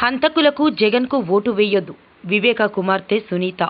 హంతకులకు జగన్కు ఓటు వేయొద్దు. వివేక కుమార్తె సునీత.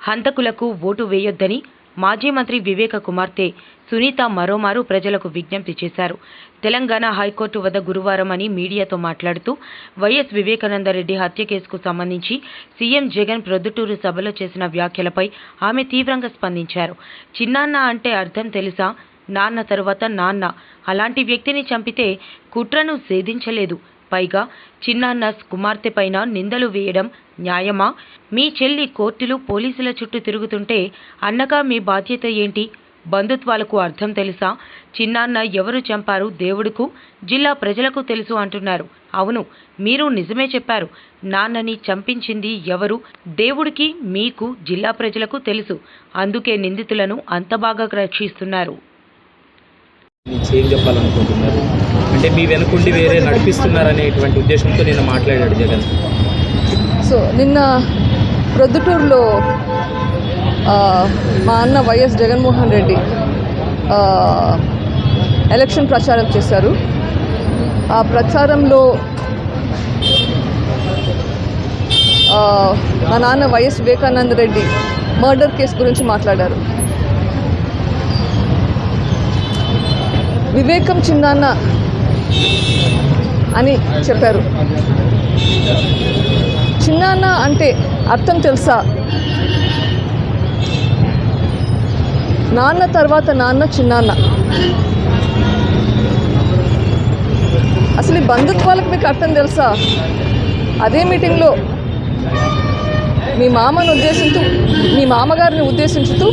హంతకులకు ఓటు వేయొద్దని మాజీ మంత్రి వివేక కుమార్తె సునీత మరోమారు ప్రజలకు విజ్ఞప్తి చేశారు. తెలంగాణ హైకోర్టు వద్ద గురువారం అని మీడియాతో మాట్లాడుతూ వైఎస్ వివేకానందరెడ్డి హత్య కేసుకు సంబంధించి సీఎం జగన్ ప్రొద్దుటూరు సభలో చేసిన వ్యాఖ్యలపై ఆమె తీవ్రంగా స్పందించారు. చిన్నాన్న అంటే అర్థం తెలుసా? నాన్న తరువాత నాన్న. అలాంటి వ్యక్తిని చంపితే కుట్రను సేధించలేదు పైగా చిన్నాన్న కుమార్తె పైన నిందలు వేయడం న్యాయమా? మీ చెల్లి కోర్టులు పోలీసుల చుట్టూ తిరుగుతుంటే అన్నగా మీ బాధ్యత ఏంటి? బంధుత్వాలకు అర్థం తెలుసా? చిన్నాన్న ఎవరు చంపారు దేవుడుకు? జిల్లా ప్రజలకు తెలుసు అంటున్నారు. అవును మీరు నిజమే చెప్పారు. నాన్నని చంపించింది ఎవరు? దేవుడికి మీకు జిల్లా ప్రజలకు తెలుసు. అందుకే నిందితులను అంత బాగా రక్షిస్తున్నారు. నుంచి ఏం చెప్పాలనుకుంటున్నారు? అంటే మీ వెనుకుండి వేరే నడిపిస్తున్నారనేటువంటి ఉద్దేశంతో నేను మాట్లాడాడు జగన్. సో నిన్న ప్రొద్దుటూరులో మా అన్న వైఎస్ జగన్మోహన్ రెడ్డి ఎలక్షన్ ప్రచారం చేశారు. ఆ ప్రచారంలో మా నాన్న YS Vivekananda Reddy murder case గురించి మాట్లాడారు. వివేకం చిన్నాన్న అని చెప్పారు. చిన్నాన్న అంటే అర్థం తెలుసా? నాన్న తర్వాత నాన్న చిన్నాన్న అసలు ఈ బంధుత్వాలకు మీకు అర్థం తెలుసా? అదే మీటింగ్లో మీ మామను ఉద్దేశించు మీ మామగారిని ఉద్దేశించుతూ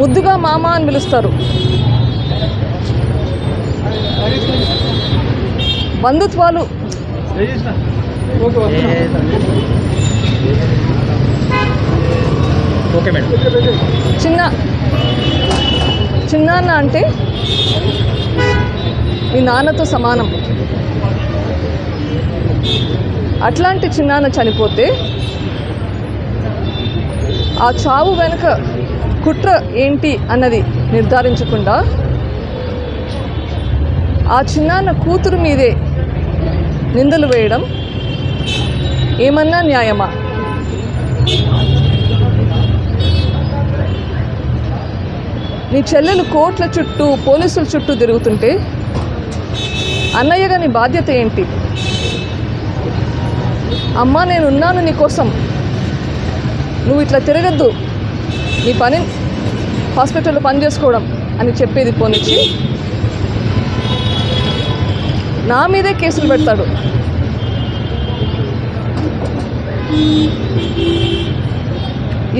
ముద్దుగా మామ అని పిలుస్తారు. బంధుత్వాలు. చిన్న చిన్నాన్న అంటే మీ నాన్నతో సమానం. అట్లాంటి చిన్నాన్న చనిపోతే ఆ చావు వెనుక కుట్ర ఏంటి అన్నది నిర్ధారించకుండా ఆ చిన్నాన్న కూతురు మీదే నిందలు వేయడం ఏమన్నా న్యాయమా? నీ చెల్లెలు కోట్ల చుట్టూ పోలీసుల చుట్టూ తిరుగుతుంటే అన్నయ్యగా నీ బాధ్యత ఏంటి? అమ్మా నేను ఉన్నాను నీ కోసం. నువ్వు ఇట్లా తిరగద్దు. నీ పని హాస్పిటల్లో పని చేసుకోవడం అని చెప్పేది పోనిచ్చి నా మీదే కేసులు పెడతాడు.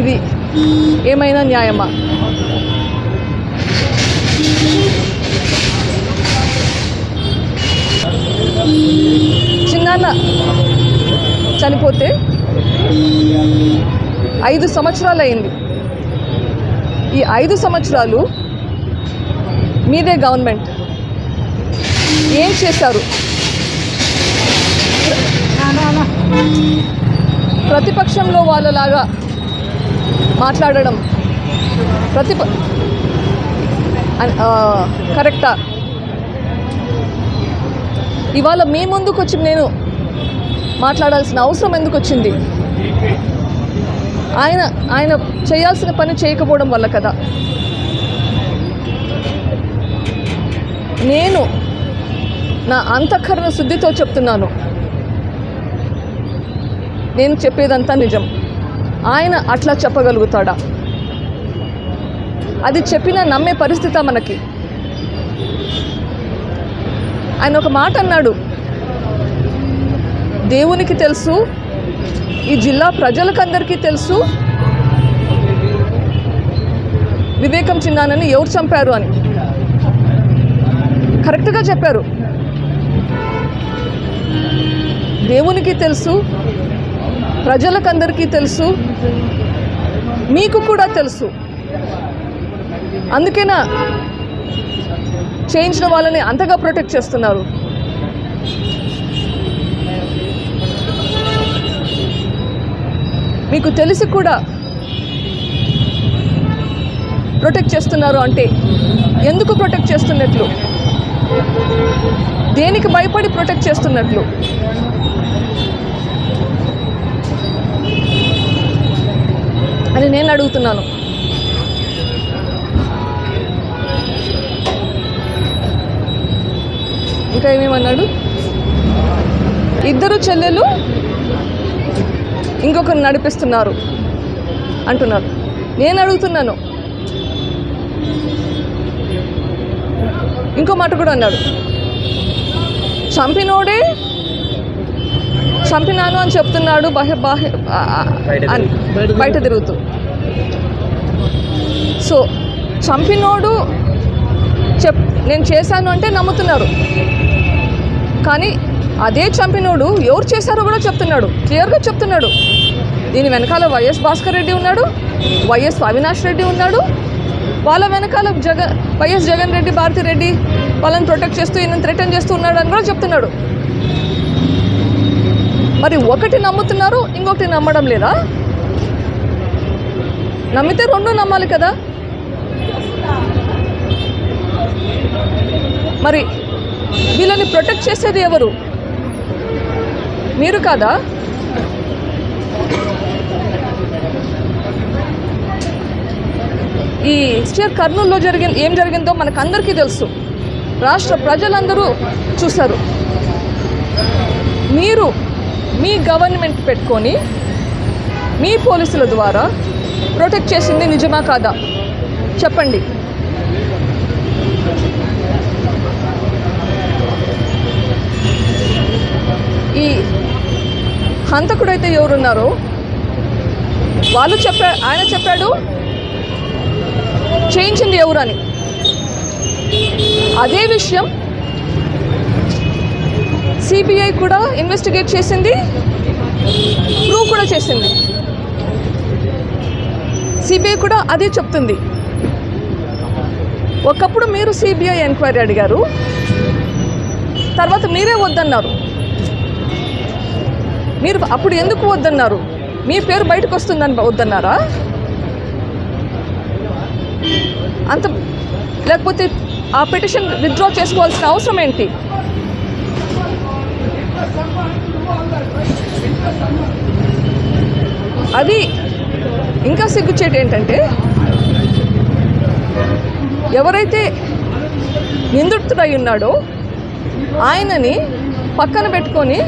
ఇది ఏమైనా న్యాయమా? చిన్నాన్న చనిపోతే ఐదు సంవత్సరాలు అయింది ఈ ఐదు సంవత్సరాలు మీదే గవర్నమెంట్. ఏం చేశారు? ప్రతిపక్షంలో వాళ్ళలాగా మాట్లాడడం. ప్రతిప కరెక్టా? ఇవాళ మీ ముందుకు వచ్చి నేను మాట్లాడాల్సిన అవసరం ఎందుకు వచ్చింది ఆయన ఆయన చేయాల్సిన పని చేయకపోవడం వల్ల కదా. నేను నా అంతఃకరణ శుద్ధితో చెప్తున్నాను. నేను చెప్పేదంతా నిజం. ఆయన అట్లా చెప్పగలుగుతాడా? అది చెప్పినా నమ్మే పరిస్థితి మనకి. ఆయన ఒక మాట అన్నాడు. దేవునికి తెలుసు ఈ జిల్లా ప్రజలకందరికీ తెలుసు. వివేకం చిన్నానని ఎవరు చంపారు అని. కరెక్ట్గా చెప్పారు. దేవునికి తెలుసు ప్రజలకందరికీ తెలుసు మీకు కూడా తెలుసు. అందుకేనా చేయించిన వాళ్ళని అంతగా ప్రొటెక్ట్ చేస్తున్నారు. మీకు తెలిసి కూడా ప్రొటెక్ట్ చేస్తున్నారు అంటే ఎందుకు ప్రొటెక్ట్ చేస్తున్నట్లు? దేనికి భయపడి ప్రొటెక్ట్ చేస్తున్నట్లు? అని నేను అడుగుతున్నాను. ఇంకా ఏమేమన్నాడు? ఇద్దరు చెల్లెలు ఇంకొకరు నడిపిస్తున్నారు అంటున్నారు. నేను అడుగుతున్నాను. ఇంకో మాట కూడా అన్నాడు. చంపినోడే చంపినాను అని చెప్తున్నాడు బాహ్య బాహ్య బయట అని బయట తిరుగుతూ. సో చంపినోడు చెప్ నేను చేశాను అంటే నమ్ముతున్నారు. కానీ అదే చంపినోడు ఎవరు చేశారో కూడా చెప్తున్నాడు క్లియర్గా చెప్తున్నాడు. దీని వెనకాల వైఎస్ భాస్కర్ రెడ్డి ఉన్నాడు వైఎస్ అవినాష్ రెడ్డి ఉన్నాడు. వాళ్ళ వెనకాల జగన్ వైఎస్ జగన్ రెడ్డి భారతి రెడ్డి వాళ్ళని ప్రొటెక్ట్ చేస్తూ ఈయన థ్రెటన్ చేస్తూ ఉన్నాడు అని కూడా చెప్తున్నాడు. మరి ఒకటి నమ్ముతున్నారు ఇంకొకటి నమ్మడం లేదా? నమ్మితే రెండు నమ్మాలి కదా? మరి వీళ్ళని ప్రొటెక్ట్ చేసేది ఎవరు? మీరు కాదా? ఈ స్టేట్ కర్నూలులో జరిగిన ఏం జరిగిందో మనకు అందరికీ తెలుసు. రాష్ట్ర ప్రజలందరూ చూస్తారు మీరు మీ గవర్నమెంట్ పెట్టుకొని మీ పోలీసుల ద్వారా ప్రొటెక్ట్ చేసింది నిజమా కాదా? చెప్పండి. ఈ హంతకుడైతే ఎవరున్నారో వాళ్ళు చెప్పా ఆయన చెప్పాడు చేయించింది ఎవరని. అదే విషయం సిబిఐ కూడా ఇన్వెస్టిగేట్ చేసింది ప్రూవ్ కూడా చేసింది. సిబిఐ కూడా అదే చెప్తుంది. ఒకప్పుడు మీరు సిబిఐ ఎంక్వైరీ అడిగారు తర్వాత మీరే వద్దన్నారు. మీరు అప్పుడు ఎందుకు వద్దన్నారు? మీ పేరు బయటకు వస్తుందని వద్దన్నారా? అంత లేకపోతే ఆ పిటిషన్ విత్డ్రా చేసుకోవాల్సిన అవసరం ఏంటి? అది ఇంకా సిగ్గుచేటి ఏంటంటే ఎవరైతే నిందితుడై ఉన్నాడో ఆయనని పక్కన పెట్టుకొని